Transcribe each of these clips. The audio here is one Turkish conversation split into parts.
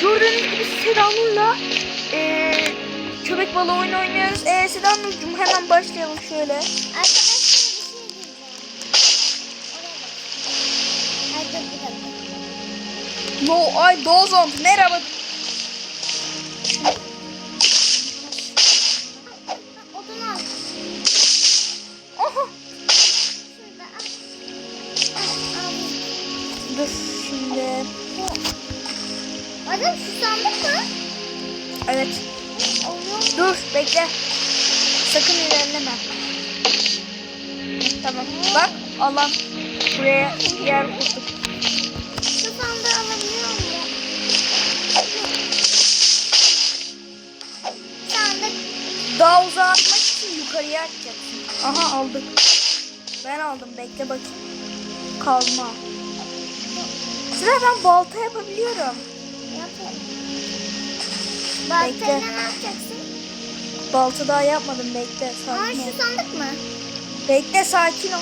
Gördüğünüz gibi Sedanur'la eee köpek balığı oyunu oynuyoruz. Eee Sedanur'cum hemen başlayalım şöyle. Arkadaşlar bir şey diyeceğim. Oraya Evet. Dur bekle. Sakın ilerleme. Tamam. Bak alan. Buraya yer kurduk. Şu sandığı alabiliyor muyum? Sandık. Daha uzağa atmak için yukarıya atacaksın. Aha aldık. Ben aldım. Bekle bakayım. Kalma. Sıra ben balta yapabiliyorum. Yapalım. Baltayla ne yapacaksın? Balta daha yapmadım. Bekle. Aa Sakin ol. şu sandık mı? Bekle sakin ol.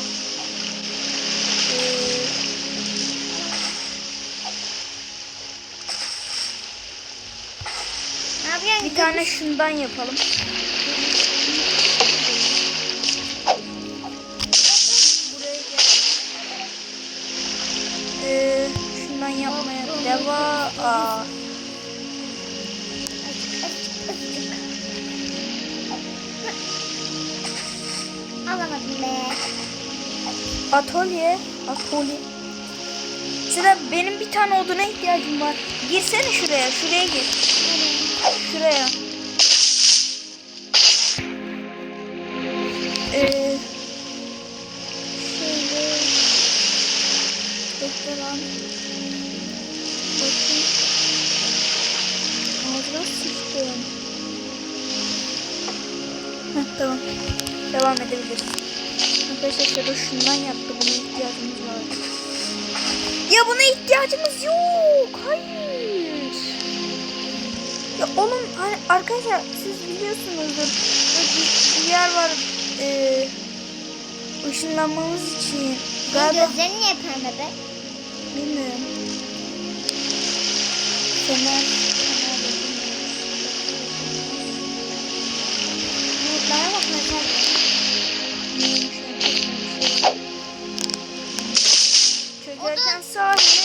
Ee, bir tane şundan yapalım. Ee, şundan yapmaya devam. Aa, Alamadım be. atölye. Atölye. Sıra benim bir tane oduna ihtiyacım var. Girsene şuraya. Şuraya gir. Şuraya. Devam edebiliriz. Arkadaşlar şundan yaptı. Buna ihtiyacımız var. Ya buna ihtiyacımız yok. Hayır. Ya oğlum hani arkadaşlar siz biliyorsunuzdur. Bir, bir yer var. E, ışınlanmamız için. Galiba Gözlerin niye pembe be? bilmiyorum. Fener. Çökerken sahile.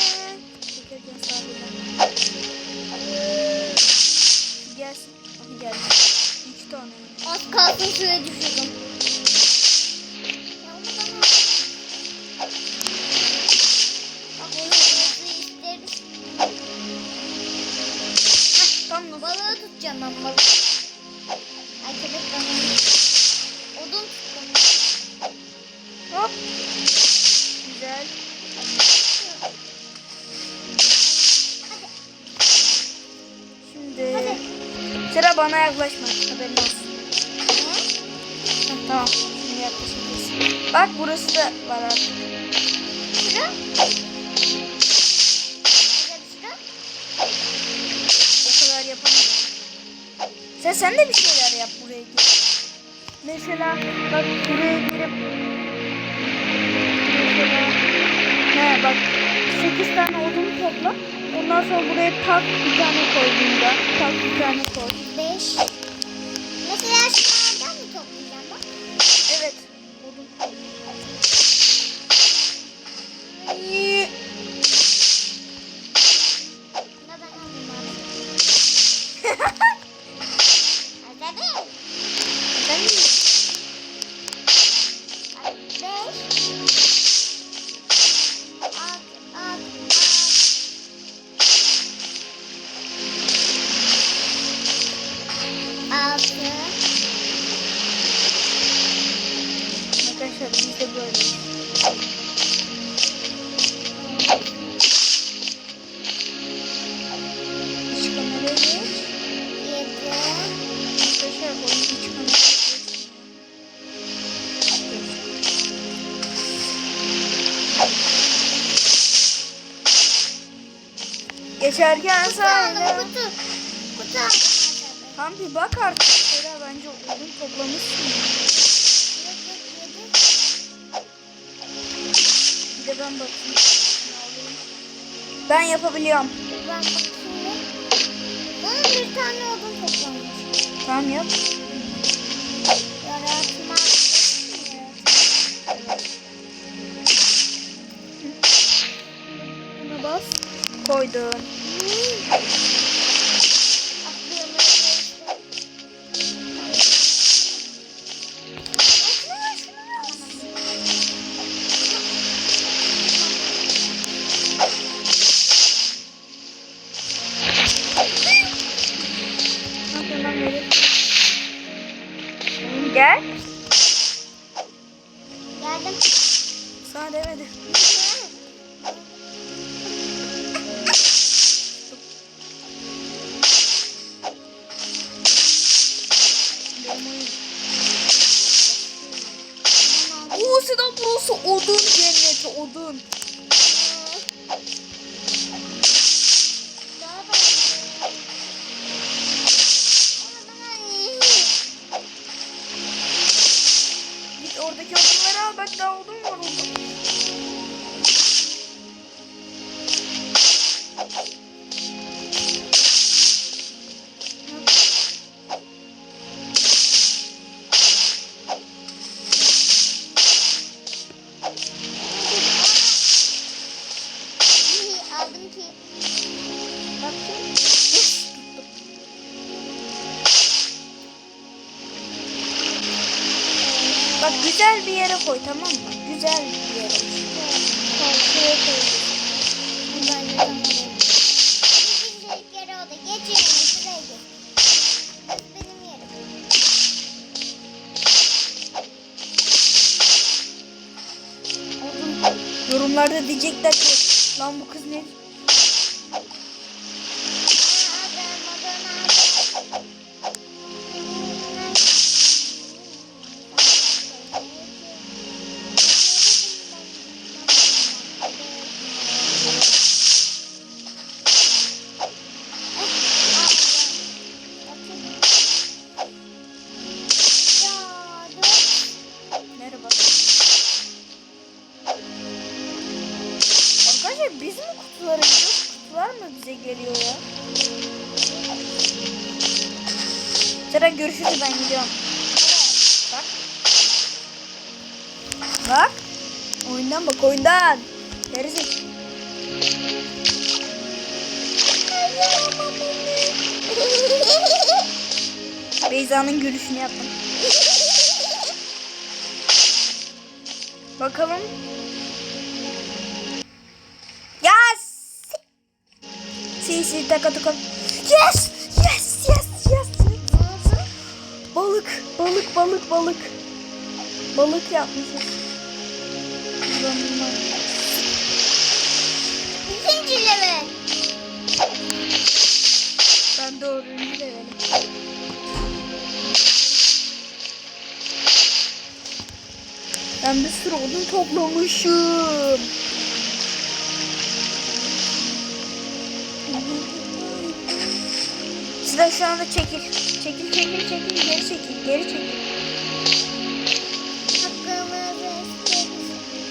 burası da var artık. Şurada. O kadar. Sen, sen de bir şeyler yap buraya gir. Mesela bak buraya girip mesela he bak 8 tane odun topla. Ondan sonra buraya tak bir tane koy. Tak bir tane koy. 5 Geçerken aldım kutu. Kutu bak artık. Şöyle bence odun toplamışsın. Bir de ben bakayım. Ben yapabiliyorum. Ben ben bakayım. Bana bir tane odun toplamış. Tamam yap. Yaratma. Buna bas. Koydum. Cenneti koy tamam mı? Güzel bir yere. Tamam. Şuraya. Odun. Yorumlarda diyecekler ki lan bu kız ne? Bize geliyor ya? Sıra görüşürüz ben gidiyorum. Bak. Bak. Oyundan bak oyundan. Gerizek. Beyza'nın gülüşünü yaptım. Bakalım. Si taka taka. Yes. Yes yes yes. Balık balık balık balık. Balık yapmışız. Level. Ben dördüncü levelim. Ben bir sürü odun toplamışım. Sıra şu anda çekil. Çekil çekil çekil geri çekil geri çekil.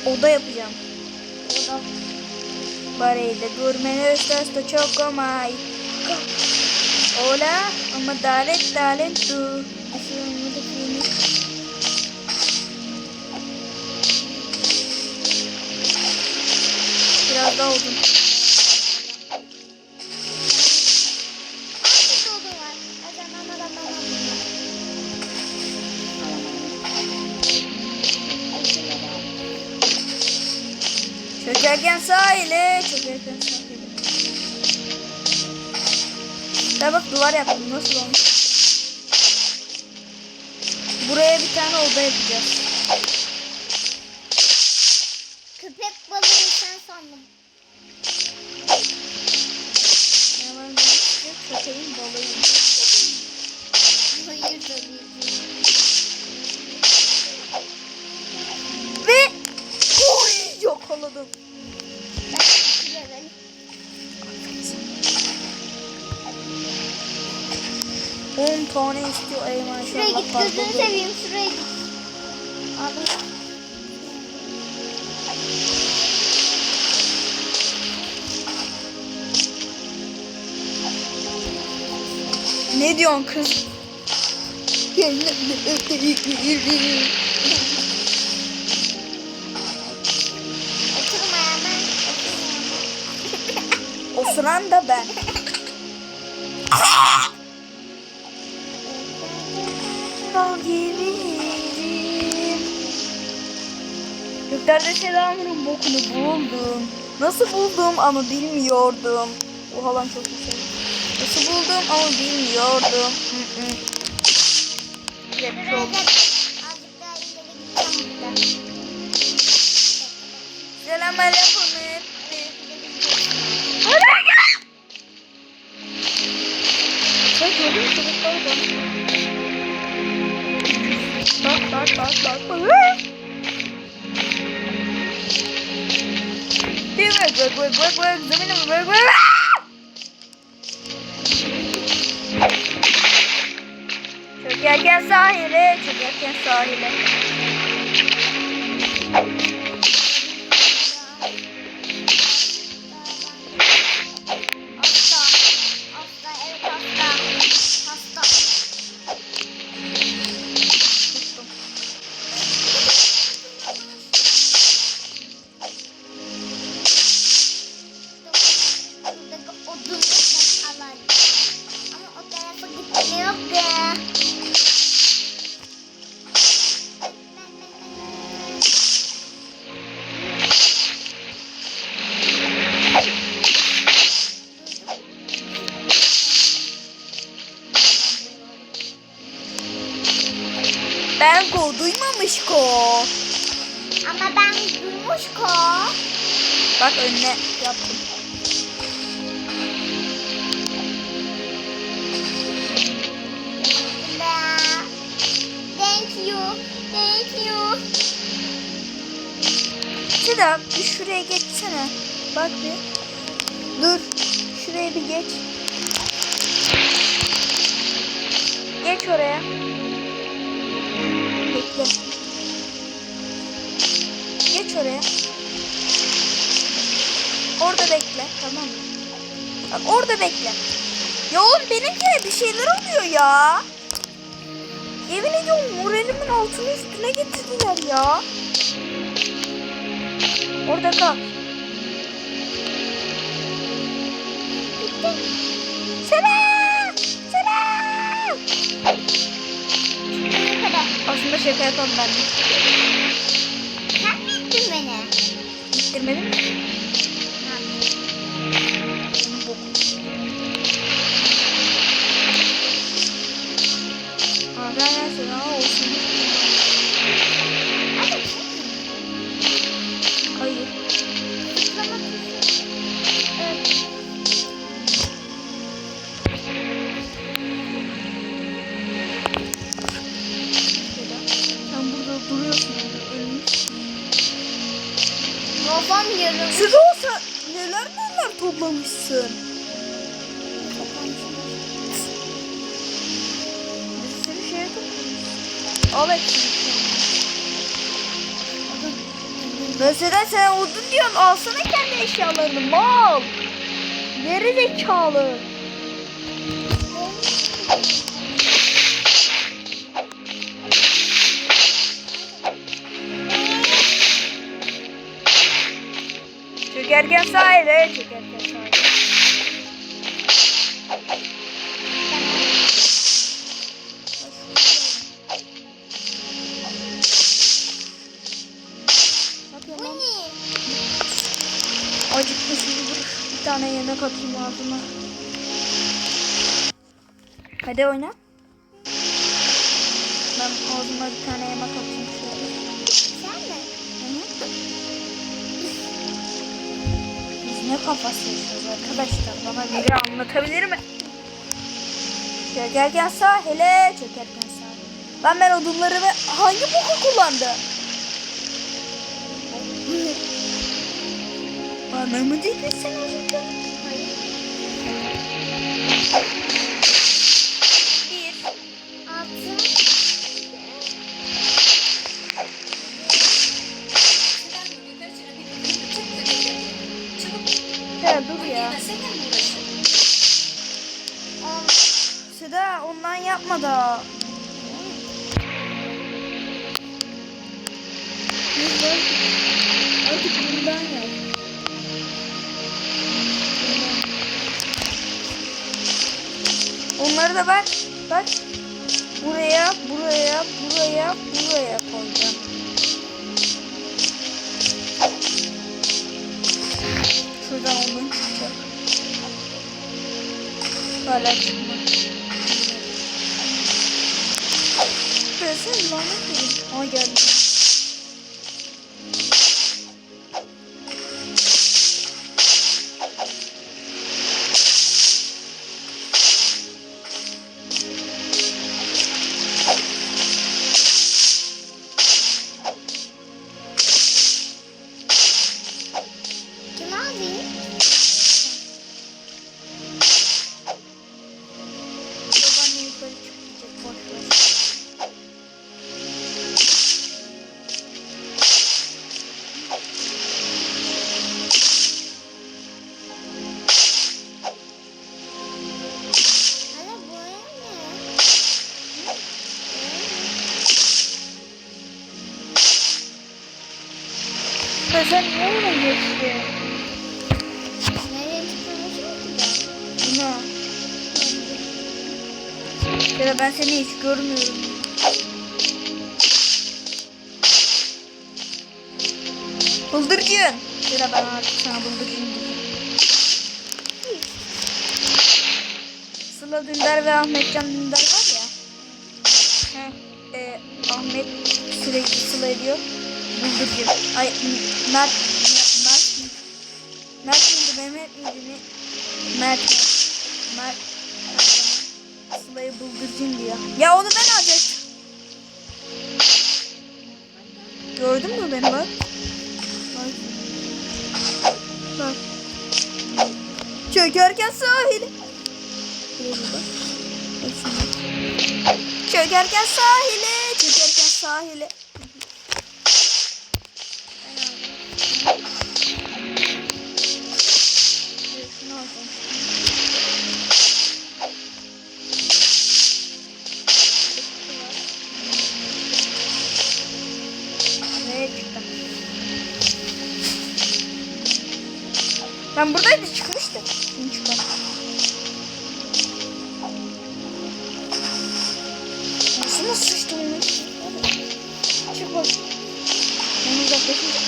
Oda yapacağım. Oda. Bareyde durmeni sto çok omay. Hola, ama dalet dalet tu. Da. Biraz daha odun. Sahile, çökerken sahile. Ya bak duvar yaptım nasıl olmuş? Buraya bir tane oda yapacağız. 10 tane istiyor ay maşallah. Şuraya git gözünü seveyim şuraya git. Abi. Ne diyorsun kız? Oturan da ben. Göklerde selamının bokunu buldum. Nasıl buldum ama bilmiyordum. Oha lan çok güzel. Nasıl buldum ama bilmiyordum. Hı Şuraya çok. Bak bak. Zemine bak bak bak. Çökerken sahile, çökerken sahile. Ben ko duymamış ko. Ama ben duymuş ko. Bak önüne yaptım. You. Sedat bir şuraya geçsene. Bak bir. Dur. Şuraya bir geç. Geç oraya. Bekle. Geç oraya. Orada bekle. Tamam mı? Bak orada bekle. Ya oğlum benimkine bir şeyler oluyor ya. Yemin ediyorum moralimin altını üstüne getirdiler ya. Orada kal. Selam! Selam! Aslında şaka yapalım ben. Sen mi ittin beni? Gittirmedin mi? Toplamışsın. Bir sürü toplamışsın. Hepsini. Mesela sen odun diyorsun alsana kendi eşyalarını mal. Geri zekalı. Çökerken sahile, çökerken tane yemek atayım ağzıma. Hadi oyna. Ben ağzıma bir tane yemek atayım şöyle. Sen mi? Hı hı. Biz ne kafası yaşıyoruz arkadaşlar? Bana biri anlatabilir mi? Çökerken sahile, çökerken sahile. Ben ben odunları ve hangi boku kullandım? Mı dedin sen az önce? Hayır. Bir. Altı. Ya dur ya. Sıra ondan yapma da. Artık bundan yap. Onları da bak. Bak. Buraya, buraya, buraya, buraya koyacağım. Şuradan onu çıkacak. Hala çıkmadı. Burası lanet olsun. Aa geldi. Sen niye oraya geçtin? Nereye ben? Buna. Ya da ben seni hiç görmüyorum. Bıldırcın. Ya ben artık sana bıldırcın diyeceğim. Sıla Dündar ve Ahmet Can Dündar var ya. Heh, e, Ahmet sürekli Sıla ediyor. Bıldırcın. Ay M- Mert. Mert. Mert. Miydi? Mehmet miydi? Ne? Mert. Mert. Sıla'yı bıldırcın diyor. Ya onu ben alacaktım. Gördün mü beni bak? Bak. Bak. Çökerken sahili. Çökerken sahile, çökerken sahile. Buradaydı çıkmıştı. Şimdi çıkalım. Nasıl nasıl sıçtı onu? Çık bak. Onu uzaklaşınca.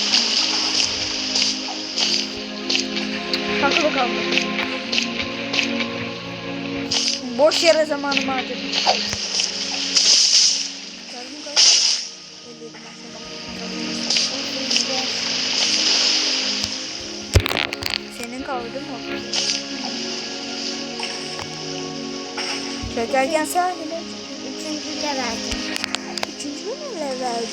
Takılı kaldı. Boş yere zamanımı harcadım. Çökerken sahile. Üçüncü de verdim. Üçüncü level?